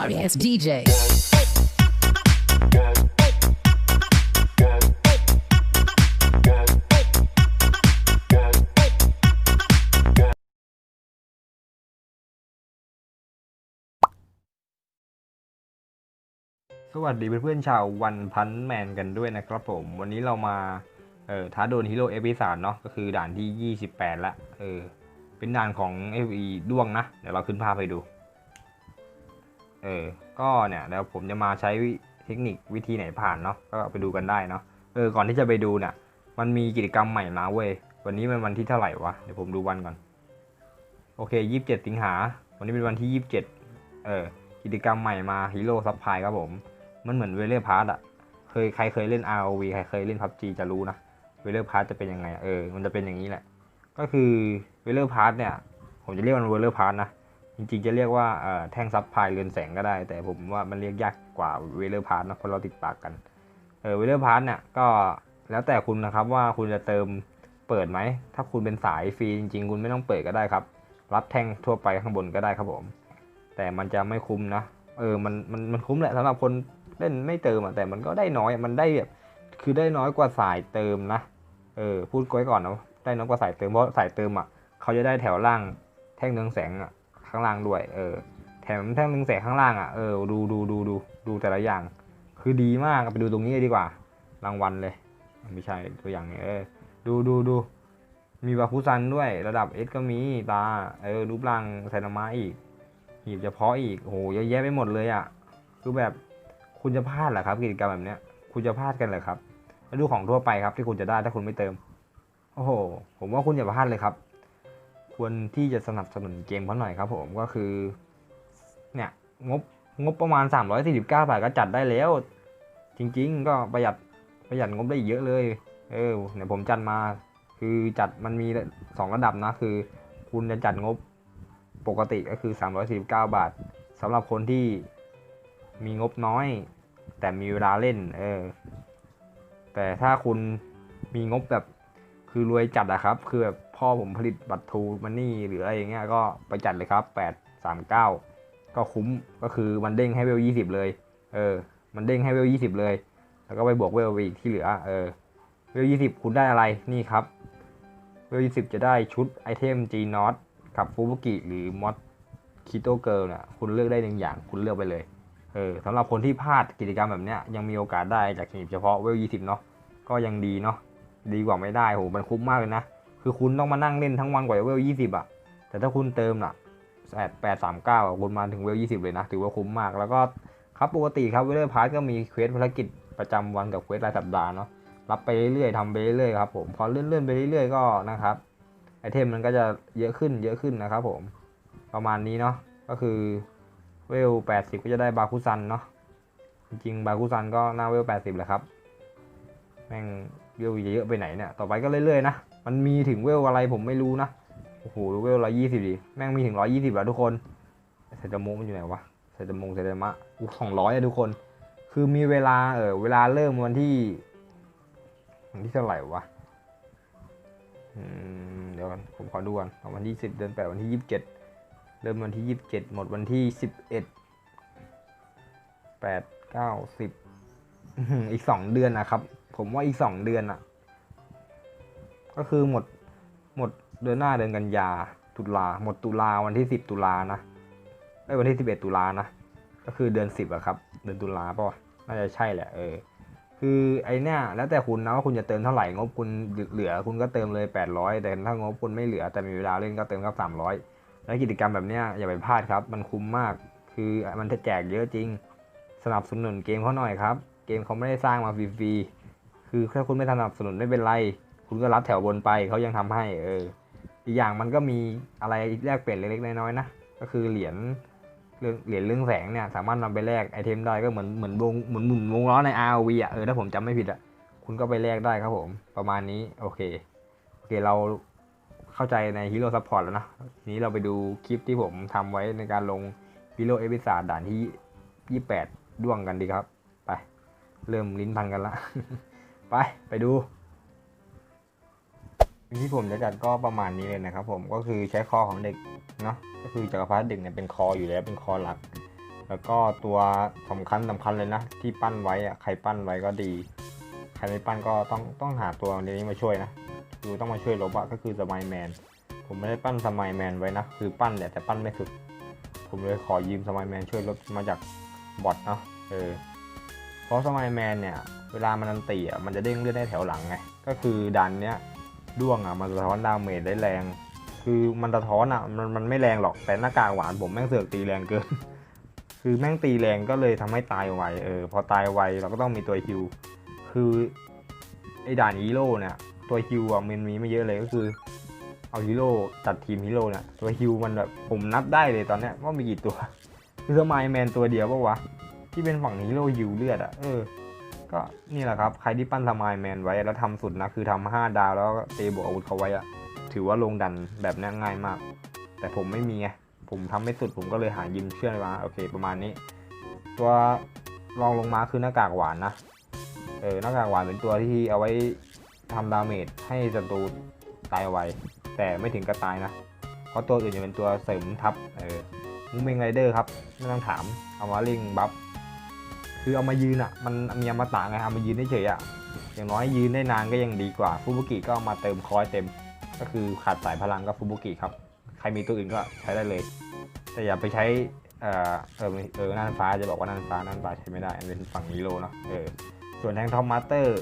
sorry ass DJ. สวัสดีเพื่อนๆชาววันพันแมนกันด้วยนะครับผม วันนี้เรามาเอ่อท้าโดนฮีโร่เอพิสานเนาะก็คือด่านที่ 28 ละเออเป็นด่านของ FE ด้วงนะ เดี๋ยวเราขึ้นภาพให้ดู เออ ก็เนี่ยเดี๋ยวผมจะมาใช้เทคนิควิธีไหนผ่านเนาะ ก็ไปดูกันได้เนาะ เออ ก่อนที่จะไปดูเนี่ย มันมีกิจกรรมใหม่มาเว้ย วันนี้มันวันที่เท่าไหร่วะ เดี๋ยวผมดูวันก่อน โอเค27สิงหา วันนี้เป็นวันที่27เออ กิจกรรมใหม่มาฮีโร่ซับพายครับผม มันเหมือนเวเลอร์พาร์ตอะเคยใครเคยเล่น ROV ใครเคยเล่น PUBG จะรู้นะ เวเลอร์พาร์ตจะเป็นยังไง เออ มันจะเป็นอย่างนี้แหละ ก็คือเวเลอร์พาร์ตเนี่ย ผมจะเรียกมันเวเลอร์พาร์ตนะ จริงๆจะเรียกว่าแท่งซับพายเรือนแสงก็ได้ แต่ผมว่ามันเรียกยากกว่าเวเลอร์พาร์ตนะเพราะเราติดปากกันเออเวเลอร์พาร์ตเนี่ยก็แล้วแต่คุณนะครับว่าคุณจะเติมเปิดไหม ถ้าคุณเป็นสายฟรีจริง ๆ คุณไม่ต้องเปิดก็ได้ครับ รับแท่งทั่วไปข้างบนก็ได้ครับผม แต่มันจะไม่คุ้มนะ เออมันมันมันคุ้มแหละสำหรับคนเล่นไม่เติมอะแต่มันก็ได้น้อยมันได้แบบคือได้น้อยกว่าสายเติมนะเออพูดไว้ก่อนนะได้น้อยกว่าสายเติมเพราะสายเติมอะเขาจะได้แถวล่างแท่งเรืองแสงอะ ข้างล่างด้วยเออแถมแท่งเรืองแสงข้างล่างอะเออดูดูดูดูดูแต่ละอย่าง คือดีมากไปดูตรงนี้เลยดีกว่า รางวัลเลยไม่ใช่ตัวอย่างเนี่ยเออดูดูดูมีบาคุซันด้วยระดับเอสก็มีตาเออรูปร่างไซนามะอีกหีบเฉพาะอีกโอ้โหเยอะแยะไปหมดเลยอะ่ะคือแบบคุณจะพลาดเหรอครับ กิจกรรมแบบเนี้ย คุณจะพลาดกันเหรอครับมาดูของทั่วไปครับที่คุณจะได้ถ้าคุณไม่เติม โอ้โห ผมว่าคุณอย่าพลาดเลยครับ ควรที่จะสนับสนุนเกมเขาหน่อยครับผมก็คือเนี่ยงบงบประมาณ 349 บาทก็จัดได้แล้ว จริงๆ ก็ประหยัดประหยัดงบได้อีกเยอะเลย เออเนี่ยผมจัดมา คือจัดมันมีสองระดับนะ คือ คุณจะจัดงบปกติก็คือ 349 บาทสำหรับคนที่มีงบน้อย แต่มีเวลาเล่น เออ แต่ถ้าคุณมีงบแบบคือรวยจัดอะครับ คือแบบ พ่อผมผลิตบัตรทูมันนี่หรืออะไรอย่างเงี้ยก็ไปจัดเลยครับ 839 ก็คุ้มก็คือมันเด้งให้เวล20 เลย เออ มันเด้งให้เวล20 เลย แล้วก็ไปบวกเวลอีกที่เหลือ เออ เวล20 คุณได้อะไรนี่ครับ เวล20 จะได้ชุดไอเทม G n o t กับฟูบุกิหรือมอดคิโตเกิลเนี่ยคุณเลือกได้หนึ่งอย่างคุณเลือกไปเลยเออสำหรับคนที่พลาดกิจกรรมแบบเนี้ยยังมีโอกาสได้จากหีบเฉพาะเวลยี่สิบเนาะก็ยังดีเนาะดีกว่าไม่ได้โหมันคุ้มมากเลยนะ คือคุณต้องมานั่งเล่นทั้งวันกว่าจะเวลยี่สิบอะแต่ถ้าคุณเติมน่ะแปดแปดสามเก้าคุณมาถึงเวลยี่สิบเลยนะ ถือว่าคุ้มมาก แล้วก็ครับปกติครับเวลพาร์ก็มีเควสภารกิจประจำวันกับเควสรายสัปดาห์เนาะ รับไปเรื่อยๆทำไปเรื่อยๆครับผม พอเลื่อนๆไปเรื่อยๆก็นะครับ ไอเทมมันก็จะเยอะขึ้นเยอะขึ้นนะครับผม ประมาณนี้เนาะ ก็คือเวล80ก็จะได้บาคุซันเนาะ จริงๆบาคุซันก็หน้าเวล80แหละครับ แม่ง เวลเยอะไปไหนเนี่ย ต่อไปก็เรื่อยๆนะ มันมีถึงเวลอะไรผมไม่รู้นะ โอ้โหเวล120ดิ แม่งมีถึง120แล้วทุกคนเซตามงมันอยู่ไหนวะเซตามงเซตามะอู้สองร้อยอะทุกคน คือมีเวลา เออเวลาเริ่มวันที่วันที่เท่าไหร่วะเดี๋ยวก่อนผมขอดูก่อนวันที่สิบเดือนแปดวันที่ยี่สิบเจ็ดเริ่มวันที่ยี่สิบเจ็ดหมดวันที่สิบเอ็ดแปดเก้าสิบอีกสองเดือนนะครับ ผมว่าอีกสองเดือนอะ ก็คือหมดหมดเดือนหน้าเดือนกันยาตุลาหมดตุลาวันที่สิบตุลานะไอ้วันที่สิบเอ็ดตุลานะก็คือเดือนสิบอะครับ เดือนตุลาป่ะน่าจะใช่แหละเออคือไอเนี้ยแล้วแต่คุณนะว่าคุณจะเติมเท่าไหร่งบคุณเหลือคุณก็เติมเลย 800 แต่ถ้างบคุณไม่เหลือแต่มีเวลาเล่นก็เติมครับ300 แล้วกิจกรรมแบบเนี้ยอย่าไปพลาดครับ มันคุ้มมากคือมันจะแจกเยอะจริง สนับสนุนเกมเขาหน่อยครับ เกมเขาไม่ได้สร้างมาฟรีๆ คือถ้าคุณไม่สนับสนุนไม่เป็นไร คุณก็รับแถวบนไปเขายังทำให้เอออีกอย่างมันก็มีอะไรแลกเปลี่ยนเล็กๆน้อยๆนะก็คือเหรียญเรื่องเหรียญเรื่องแสงเนี่ยสามารถนำไปแลกไอเทมได้ก็เหมือนเหมือนวงเหมือนหมุนวงล้อใน ROV อะเออถ้าผมจำไม่ผิดอะคุณก็ไปแลกได้ครับผมประมาณนี้โอเคโอเคเราเข้าใจในฮีโร่ซัพพอร์ตแล้วนะทีนี้เราไปดูคลิปที่ผมทำไว้ในการลงฮีโร่เอพิซาดด่านที่ 28 ด้วงกันดีครับ ไป เริ่มลิ้นพันกันละ ไป ไปดูที่ผมจะจัดก็ประมาณนี้เลยนะครับ ผมก็คือใช้คอของเด็กเนาะก็คือจักรพรรดิเด็กเนี่ยเป็นคออยู่แล้วเป็นคอหลัก แล้วก็ตัวสำคัญสำคัญเลยนะที่ปั้นไว้อะใครปั้นไว้ก็ดี ใครไม่ปั้นก็ต้องต้องหาตัวนี้มาช่วยนะคือต้องมาช่วยลบอะก็คือสมายแมนผมไม่ได้ปั้นสมายแมนไว้นะคือปั้นแหละแต่ปั้นไม่สุด ผมเลยขอยืมสมายแมนช่วยลบมาจากบอทเนาะเออ เพราะสมายแมนเนี่ย เวลามันอันตีอะมันจะเด้งเลือดได้แถวหลังไง ก็คือดันเนี้ยด้วงอะมันสะท้อนดาเมจได้แรง คือมันสะท้อนอะมันมันไม่แรงหรอกแต่หน้ากากหวานผมแม่งเสือกตีแรงเกิน คือแม่งตีแรงก็เลยทำให้ตายไวเออพอตายไวเราก็ต้องมีตัวฮิวคือไอ้ด่านฮีโร่เนี่ยตัวฮิวอะมันมีไม่เยอะเลยก็คือ เอาฮีโร่จัดทีมฮีโร่เนี่ยตัวฮิวมันแบบผมนับได้เลยตอนเนี้ยว่ามีกี่ตัวคือสมายแมนตัวเดียวปะวะ ที่เป็นฝั่งฮีโร่ฮิวเลือดอะเออ ก็นี่แหละครับ ใครที่ปั้นสมายแมนไว้แล้วทำสุดนะ คือทำห้าดาวแล้วก็ตีบวกอาวุธเขาไว้อะถือว่าลงดันแบบนี้ง่ายมาก แต่ผมไม่มีไงผมทำไม่สุดผมก็เลยหายิมเชื่อมาโอเค ประมาณนี้ ตัวรองลงมาคือหน้ากากหวานนะเออหน้ากากหวานเป็นตัวที่เอาไว้ทำดาเมจให้ศัตรูตายไวแต่ไม่ถึงกับตายนะเพราะตัวอื่นจะเป็นตัวเสริมทับเออมูเมงไรเดอร์ครับไม่ต้องถามเอามาลิงบัฟ คือเอามายืนอะ มันมีอมตะไงเอามายืนเฉยๆอะ อย่างน้อยยืนได้นานก็ยังดีกว่าฟูบุกิก็เอามาเติมคอยเต็ม ก็คือขาดสายพลังก็ฟูบุกิครับ ใครมีตัวอื่นก็ใช้ได้เลย แต่อย่าไปใช้ เออเออเออน่านฟ้าจะบอกว่าน่านฟ้าน่านฟ้าใช้ไม่ได้อันเป็นฝั่งฮีโร่เนาะ เออ ส่วนแทงทอมมาสเตอร์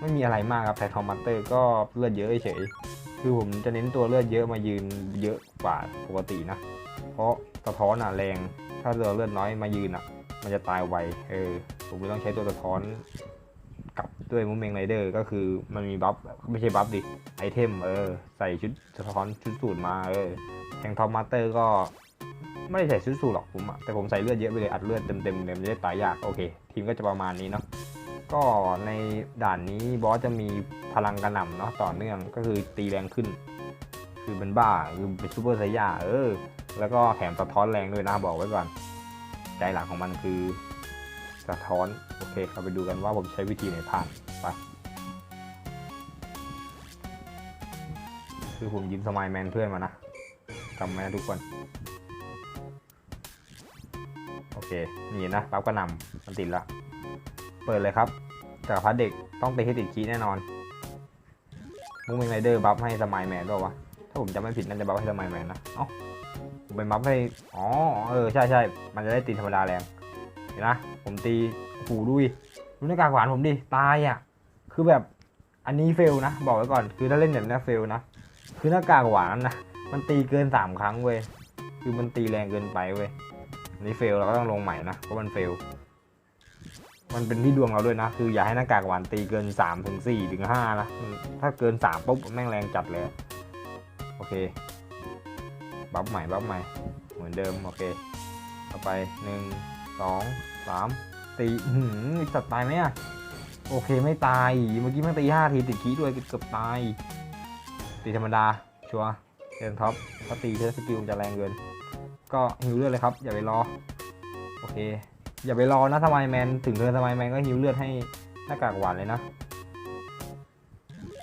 ไม่มีอะไรมากครับแทงทอมมาสเตอร์ก็เลือดเยอะเฉย คือผมจะเน้นตัวเลือดเยอะมายืนเยอะกว่าปกตินะ เพราะสะท้อนอะแรง ถ้าเรือเลือดน้อยมายืนอะ มันจะตายไว เออ ผมเลยต้องใช้ตัวสะท้อนกับด้วยมูเมงไรเดอร์ ก็คือมันมีบัฟไม่ใช่บัฟดิ ไอเทม เออ ใส่ชุดสะท้อนชุดสูตรมา เออแทงทอมมาสเตอร์ก็ไม่ได้ใส่ชุดสูตรหรอกผมอะแต่ผมใส่เลือดเยอะไปเลย อัดเลือดเต็มๆเลยมันจะได้ตายยาก โอเค ทีมก็จะประมาณนี้เนาะ ก็ในด่านนี้บอสจะมีพลังกระหน่ำเนาะต่อเนื่อง ก็คือตีแรงขึ้น คือเป็นบ้า คือเป็นซูเปอร์ไซย่า เออ แล้วก็แถมสะท้อนแรงด้วยนะบอกไว้ก่อน ใจหลักของมันคือสะท้อน โอเค เราไปดูกันว่าผมใช้วิธีไหนผ่านไปคือผมยืมสมายแมนเพื่อนมานะจำไว้นะทุกคน โอเค นี่นะปั๊บกระนำมันติดละ เปิดเลยครับ แต่พัดเด็กต้องตีให้ติดคีแน่นอนมุ้งเมงไรเดอร์บัฟให้สมายแมนด้วยวะ ถ้าผมจำไม่ผิดน่าจะบัฟให้สมายแมนนะ เอ้า ผมไปบัฟให้ อ๋อ เออ ใช่ใช่ มันจะได้ตีธรรมดาแรง เห็นนะ ผมตีหูดุยดูหน้ากากหวานผมดิ ตายอะ คือแบบ อันนี้เฟลนะ บอกไว้ก่อน คือถ้าเล่นแบบนี้เฟลนะ คือหน้ากากหวานนะ มันตีเกินสามครั้งเว้ย คือมันตีแรงเกินไปเว้ยอันนี้เฟลเราก็ต้องลงใหม่นะ เพราะมันเฟล มันเป็นที่ดวงเราด้วยนะ คืออย่าให้หน้ากากหวานตีเกิน3ถึง4ถึง5นะ ถ้าเกิน3ปุ๊บแม่งแรงจัดเลย โอเค บัฟใหม่บัฟใหม่ เหมือนเดิม โอเคต่อไปหนึ่งสองสามตีหืมสัตว์ตายไหมอะโอเคไม่ตาย เมื่อกี้มันตีห้าทีติดคีด้วยเกือบตาย ตีธรรมดา ชัวร์เทินท็อปถ้าตีเทสกิลจะแรงเกิน ก็ฮิวเลือดเลยครับ อย่าไปรอ โอเค อย่าไปรอนะสมายแมน ถึงเทิร์นสมายแมนก็ฮิวเลือดให้หน้ากากหวานเลยนะ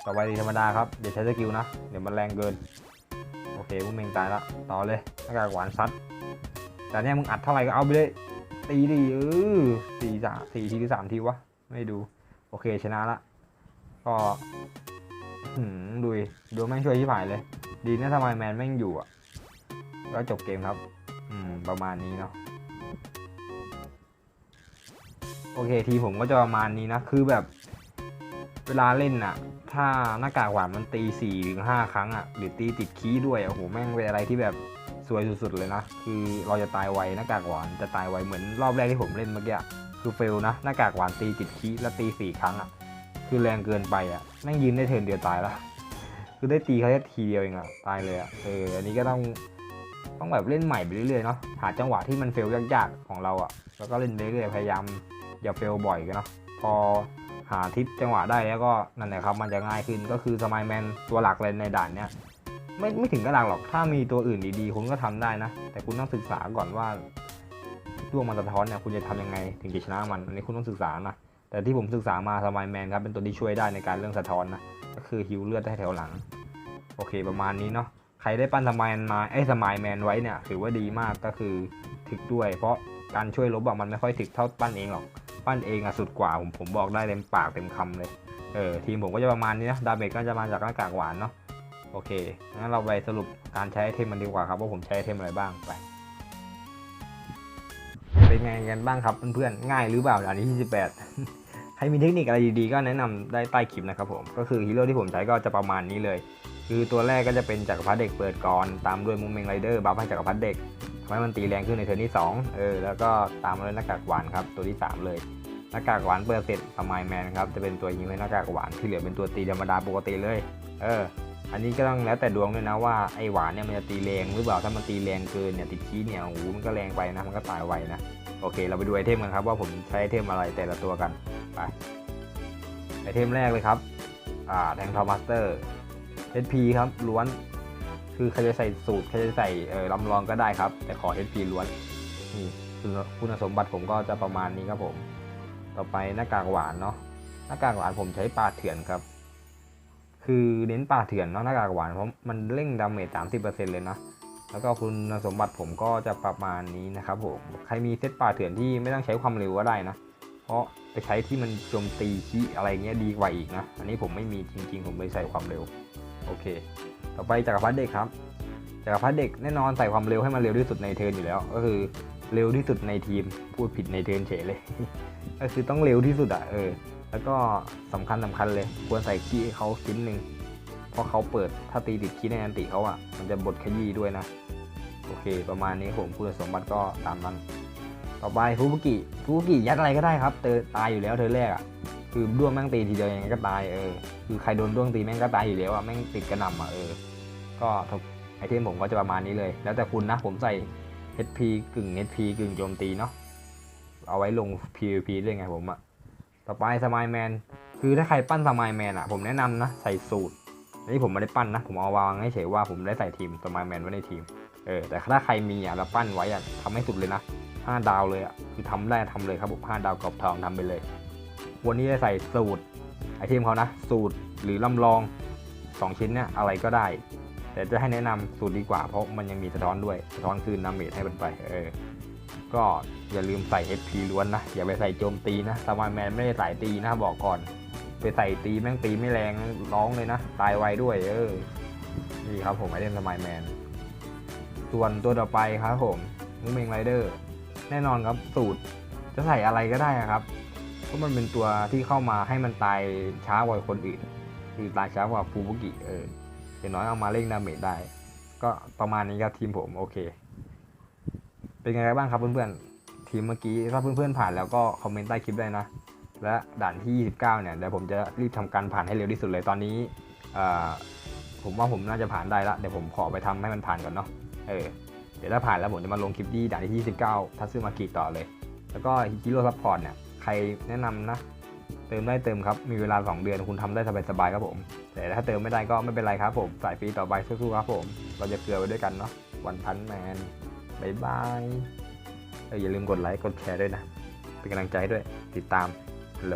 ต่อไปตีธรรมดาครับอย่าใช้สกิลนะ เดี๋ยวมันแรงเกิน เคพวกเมงตายละต่อเลยหน้ากากหวานซัดแต่เนี่ยมึงอัดเท่าไหร่ก็เอาไปเลย ตีดิเออสี่สามสี่ทีหรือสามทีวะ ไม่ดู โอเคชนะละ ก็หืมดูดูแม่งช่วยที่ผ่ายเลย ดีนะทำไมแมนแม่งอยู่อะ ก็จบเกมครับ อืม ประมาณนี้เนาะโอเคทีผมก็จะประมาณนี้นะ คือแบบ เวลาเล่นน่ะ ถ้าหน้ากากหวานมันตี4ี่ถึงห้าครั้งอะหรือตีติดคีย์ด้วยอะโอ้โหแม่งเป็นอะไรที่แบบสวยสุดๆเลยนะ คือเราจะตายไวหน้ากากหวานจะตายไวเหมือนรอบแรกที่ผมเล่นเมื่อกี้คือเฟลนะหน้ากากหวานตีติดคีย์แล้วตีสี่ครั้งอะคือแรงเกินไปอะแม่งยืนได้เทินเดียวตายล้วคือได้ตีเขาแค่ทีเดียวเองอะตายเลยอะเอออันนี้ก็ต้องต้องแบบเล่นใหม่ไปเรื่อยๆเนาะหาจังหวะที่มันเฟลยากๆของเราอะแล้วก็เล่นไปเรื่อยๆพยายามอย่าเฟลบ่อยกันเนาะพอ หาทิศจังหวะได้แล้วก็นั่นแหละครับ มันจะง่ายขึ้นก็คือสมายแมนตัวหลักเลยในด่านเนี้ยไม่ไม่ถึงกระดังหรอก ถ้ามีตัวอื่นดีๆ คุณก็ทำได้นะ แต่คุณต้องศึกษาก่อนว่าดวงมันสะท้อนเนี่ยคุณจะทำยังไงถึงจะชนะมัน อันนี้คุณต้องศึกษานะ แต่ที่ผมศึกษามาสมายแมนครับเป็นตัวที่ช่วยได้ในการเรื่องสะท้อนนะ ก็คือฮิวเลือดได้แถวหลัง โอเค ประมาณนี้เนาะ ใครได้ปั้นสมายมาไอ้สมายแมนไว้เนี่ยถือว่าดีมากก็คือถึกด้วย เพราะการช่วยลบอะมันไม่ค่อยถึกเท่าปั้นเองหรอก ปั้นเองอะสุดกว่าผมผมบอกได้เต็มปากเต็มคำเลย เออทีมผมก็จะประมาณนี้นะดาเมจก็จะมาจากหน้ากากหวานเนาะโอเคงั้นเราไปสรุปการใช้ไอเทมมันดีกว่าครับว่าผมใช้ไอเทมอะไรบ้างไปเป็นไงกันบ้างครับเพื่อนๆง่ายหรือเปล่าอันนี้ที่18ใครมีเทคนิคอะไรดีๆก็แนะนำได้ใต้คลิปนะครับผมก็คือฮีโร่ที่ผมใช้ก็จะประมาณนี้เลย คือตัวแรกก็จะเป็นจักรพรรดิเด็กเปิดก่อนตามด้วยมุมเมงไรเดอร์บัฟให้จักรพรรดิเด็ก ทำให้มันตีแรงขึ้นในเทิร์นที่2เออแล้วก็ตามมาด้วยหน้ากากหวานครับตัวที่ 3 เลยหน้ากากหวานเปิดเสร็จสมายแมนครับจะเป็นตัวยิงให้หน้ากากหวานที่เหลือเป็นตัวตีธรรมดาปกติเลย เออ อันนี้ก็ต้องแล้วแต่ดวงด้วยนะว่าไอหวานเนี่ยมันจะตีแรงหรือเปล่าถ้ามันตีแรงเกินเนี่ยติดขี้เนี่ยโอ้โหมันก็แรงไปนะมันก็ตายไวนะโอเค เราไปดูไอเทมกันครับว่าผมใช้ไอเทมอะไรแต่ละตัวกันไปไอเทมแรกเลยครับอ่าแทงทอมัสเตอร์ HP ครับล้วน คือใครจะใส่สูตรใครจะใส่ลำลองก็ได้ครับ แต่ขอ HP ล้วนนี่คุณคุณสมบัติผมก็จะประมาณนี้ครับผม ต่อไปหน้ากากหวานเนาะหน้ากากหวานผมใช้ปลาเถื่อนครับ คือเน้นปลาเถื่อนเนาะหน้ากากหวานเพราะมันเร่งดาเมจ30%เปอร์เซ็นต์เลยนะแล้วก็คุณสมบัติผมก็จะประมาณนี้นะครับผมใครมีเซตป่าเถื่อนที่ไม่ต้องใช้ความเร็วก็ได้นะ เพราะไปใช้ที่มันโจมตีขี้อะไรเงี้ยดีกว่าอีกนะ อันนี้ผมไม่มีจริง ๆ ผมเลยใส่ความเร็ว โอเค ต่อไปจักรพรรดิเด็กครับจักรพรรดิเด็กแน่นอนใส่ความเร็วให้มันเร็วที่สุดในเทิร์นอยู่แล้ว ก็คือเร็วที่สุดในทีมพูดผิดในเทิร์นเฉยเลย ก็คือต้องเร็วที่สุดอะเออ แล้วก็สำคัญสำคัญเลย ควรใส่ขี้เขาชิ้นหนึ่งเพราะเขาเปิดถ้าตีติดขี้ในอันติเขาอะมันจะบดขยี้ด้วยนะโอเค ประมาณนี้ผมคุณสมบัติก็ตามนั้น ต่อไปฟูบุกิฟูบุกิยัดอะไรก็ได้ครับเตอตายอยู่แล้วเธอแรกอะ คือด้วงแม่งตีทีเดียวยังไงก็ตายเออคือใครโดนด้วงตีแม่งก็ตายอยู่แล้วอะแม่งติดกระหน่ำอะเออก็ไอเทมผมก็จะประมาณนี้เลย แล้วแต่คุณนะผมใส่ HP กึ่ง HP กึ่งโจมตีเนาะเอาไว้ลง PVP ด้วยไงผมอะต่อไปสมายแมนคือถ้าใครปั้นสมายแมนอะผมแนะนำนะใส่สูตรอันนี้ผมไม่ได้ปั้นนะ ผมเอาวางให้เฉยว่าผมได้ใส่ทีมสมายแมนไว้ในทีมเออแต่ถ้าใครมีอะแล้วปั้นไว้อะทำให้สุดเลยนะห้าดาวเลยอะคือทำได้ทำเลยครับผมห้าดาวกรอบทองทำไปเลย วันนี้จะใส่สูตรไอเทมเขานะ สูตรหรือลำลองสองชิ้นเนี่ยอะไรก็ได้ แต่จะให้แนะนำสูตรดีกว่า เพราะมันยังมีสะท้อนด้วย สะท้อนคืนนาเมจให้มันไปเออก็อย่าลืมใส่ SP ล้วนนะ อย่าไปใส่โจมตีนะสมายแมนไม่ได้ใส่ตีนะบอกก่อน ไปใส่ตีแม่งตีไม่แรงร้องเลยนะ ตายไวด้วยเออนี่ครับผมไอเทมสมายแมน ส่วนตัวต่อไปครับผมมูเมงไรเดอร์แน่นอนครับสูตรจะใส่อะไรก็ได้ครับ เพราะมันเป็นตัวที่เข้ามาให้มันตายช้ากว่าคนอื่น คือตายช้ากว่าฟูบุกิเอออย่างน้อยเอามาเล่งดาเมจได้ ก็ประมาณนี้ครับทีมผมโอเค เป็นไงบ้างครับเพื่อนๆ ทีมเมื่อกี้ถ้าเพื่อนๆผ่านแล้วก็คอมเมนต์ใต้คลิปได้นะ และด่านที่ 29 เนี่ยเดี๋ยวผมจะรีบทำการผ่านให้เร็วที่สุดเลยตอนนี้อ่อผมว่าผมน่าจะผ่านได้ละเดี๋ยวผมขอไปทำให้มันผ่านก่อนเนาะเออเดี๋ยวถ้าผ่านแล้วผมจะมาลงคลิปที่ด่านที่ 29ทัซึมากิต่อเลย แล้วก็ฮิโร่ซัพพอร์ตเนี่ย รแนะนำนะ เติมได้เติมครับ มีเวลา 2 เดือนคุณทำได้สบายๆครับผม แต่ถ้าเติมไม่ได้ก็ไม่เป็นไรครับผม สายฟรีต่อไปสู้ๆครับผม เราจะเกลือไปด้วยกันเนาะ วันพันแมนบายบายเอออย่าลืมกดไลค์ กดแชร์ด้วยนะ เป็นกำลังใจด้วย ติดตามฮัลโหล